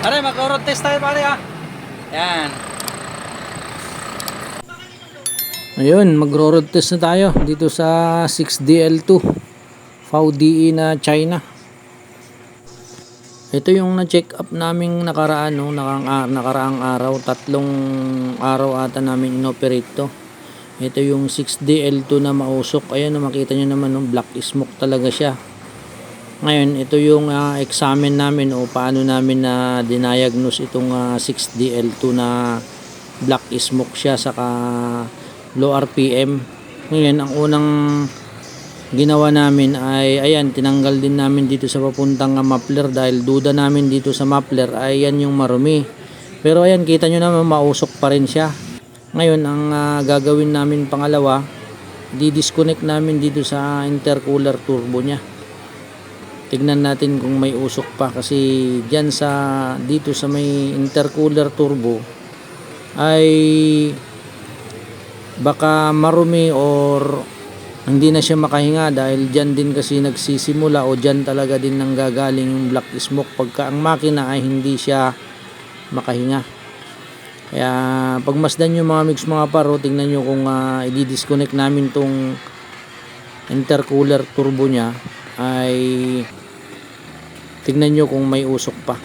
Pare, mag-road test tayo pare ha. Yan. Ayun, magro-road test na tayo dito sa 6DL2 VDE na China. Ito yung na-check up naming nakaraan, no? Nakang, ah, nakaraang araw. Tatlong araw ata namin inoperate to. Ito yung 6DL2 na mausok. Ayan, makita nyo naman, no? black smoke talaga siya. Ngayon, ito yung ah, examine namin o paano namin na diniagnose itong ah, 6DL2 na black smoke siya saka low RPM. Ngayon, ang unang ginawa namin ay ayan tinanggal din namin dito sa papuntang ah, muffler dahil duda namin dito sa muffler ay yan yung marumi. Pero ayan kita nyo naman mausok pa rin siya. Ngayon ang ah, gagawin namin pangalawa di-disconnect namin dito sa intercooler turbo nya tignan natin kung may usok pa kasi dyan sa dito sa may intercooler turbo ay baka marumi or hindi na siya makahinga dahil dyan din kasi nagsisimula o dyan talaga din nanggagaling yung black smoke pagka ang makina ay hindi siya makahinga. Kaya pagmasdan nyo mga mix mga paro tingnan nyo kung uh, i-disconnect namin tong intercooler turbo nya ay tignan nyo kung may usok pa.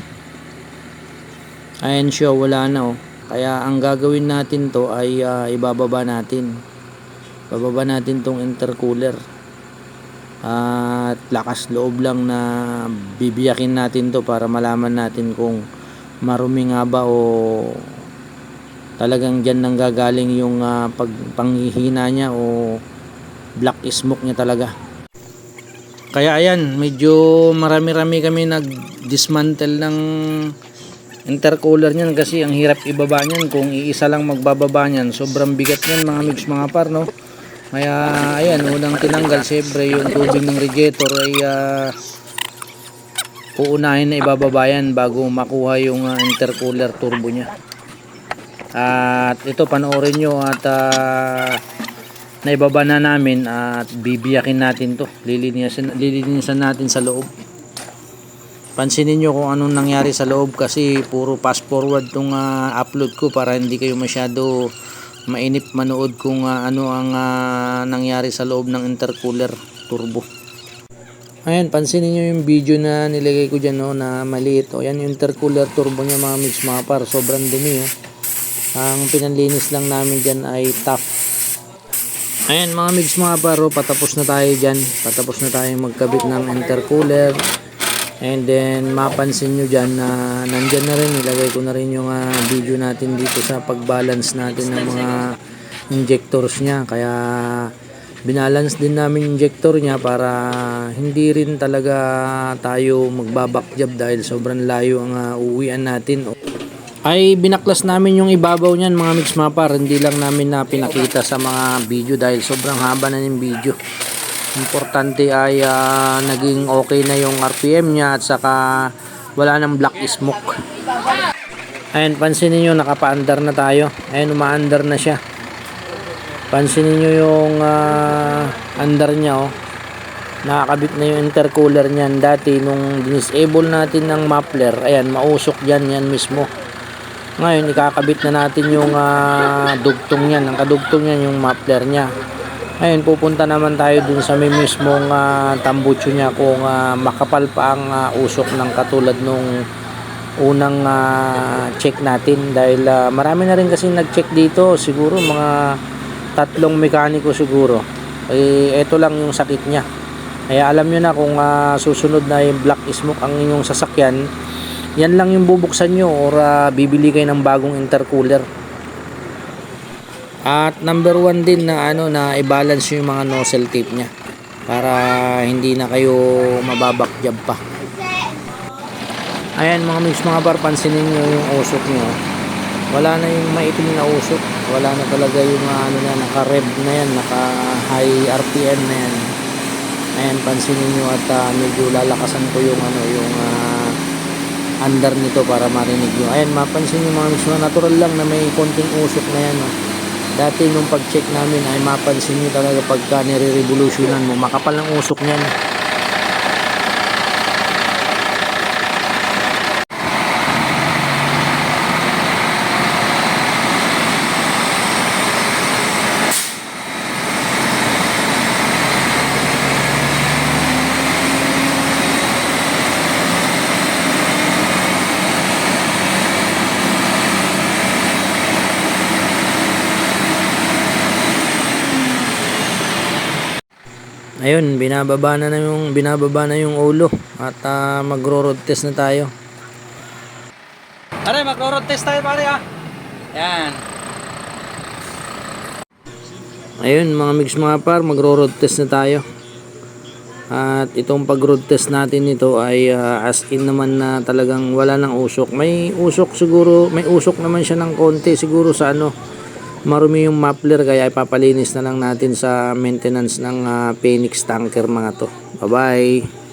Ayan siya wala na oh. Kaya ang gagawin natin to ay ah, ibababa natin. Bababa natin tong intercooler. At lakas loob lang na bibiyakin natin to para malaman natin kung marumi nga ba o talagang dyan nang gagaling yung ah, pag, panghihina niya o black smoke niya talaga kaya ayan medyo marami-rami kami nag dismantle ng intercooler niyan kasi ang hirap ibaba niyan. Kung iisa lang magbababa niyan sobrang bigat niyan mga mix mga par no? Kaya ayan unang tinanggal siyempre yung tubig ng radiator ay ah, uunahin na ibababa yan bago makuha yung ah, intercooler turbo niya. At ito panoorin nyo at ah, naibaba na namin at bibiyakin natin to. Lilinisan, lilinisan natin sa loob. Pansinin nyo kung anong nangyari sa loob kasi puro fast forward tong ah, upload ko para hindi kayo masyado mainip manood kung ah, ano ang ah, nangyari sa loob ng intercooler turbo. Ayan pansinin nyo yung video na nilagay ko dyan no, na maliit. O yan yung intercooler turbo nya mga mix mga par. Sobrang dumi oh. ang pinanlinis lang namin dyan ay top ayan mga mix mga par oh, patapos na tayo dyan patapos na tayo magkabit ng intercooler And then mapansin nyo dyan na nandyan na rin, ilagay ko na rin yung ah, video natin dito sa pag-balance natin ng mga injectors niya. Kaya binalance din namin injector niya para hindi rin talaga tayo magbabackjab dahil sobrang layo ang ah, uwian natin. Ay binaklas namin yung ibabaw niyan mga mix mapar, hindi lang namin na pinakita sa mga video dahil sobrang haba na yung video. Importante ay ah, naging okay na yung RPM niya at saka wala nang black smoke. Ayun pansinin nyo nakapaandar na tayo. Ayun umaandar na siya. Pansinin nyo yung ah, andar niya oh. Nakakabit na yung intercooler niyan dati nung disable natin ng muffler. Ayan mausok dyan yan mismo ngayon ikakabit na natin yung ah, dugtong niyan. Ang kadugtong niyan yung muffler niya. Ayun, pupunta naman tayo dun sa may mismong uh, tambucho niya kung ah, makapal pa ang ah, usok ng katulad nung unang ah, check natin. Dahil ah, marami na rin kasi nag-check dito. Siguro mga tatlong mekaniko siguro. Eh eto lang yung sakit niya. Kaya alam nyo na kung ah, susunod na yung black smoke ang inyong sasakyan yan lang yung bubuksan nyo or ah, bibili kayo ng bagong intercooler at number one din na ano na i-balance yung mga nozzle tape niya para hindi na kayo mababakjab pa. Ayan mga mix mga bar, pansinin nyo yung usok nyo. Wala na yung maitim na usok. Wala na talaga yung uh, ano na, naka-rev na yan, naka-high RPM na yan. Ayan, pansinin nyo at uh, medyo lalakasan ko yung ano, yung uh, under nito para marinig nyo. Ayan, mapansin nyo mga mix mga natural lang na may konting usok na yan. Oh dati nung pag-check namin ay mapansin nyo talaga pagka nire-revolutionan mo makapal ng usok niyan Ayun, binababa na, na yung binababa na yung ulo at ah, magro-road test na tayo. Pare, magro-road test tayo pare ah. Yan. Ayun, mga mix mga par, magro-road test na tayo. At itong pag-road test natin nito ay ah, as in naman na talagang wala ng usok. May usok siguro, may usok naman siya ng konti siguro sa ano, marumi yung muffler kaya ipapalinis na lang natin sa maintenance ng ah, Phoenix tanker mga to. Bye-bye!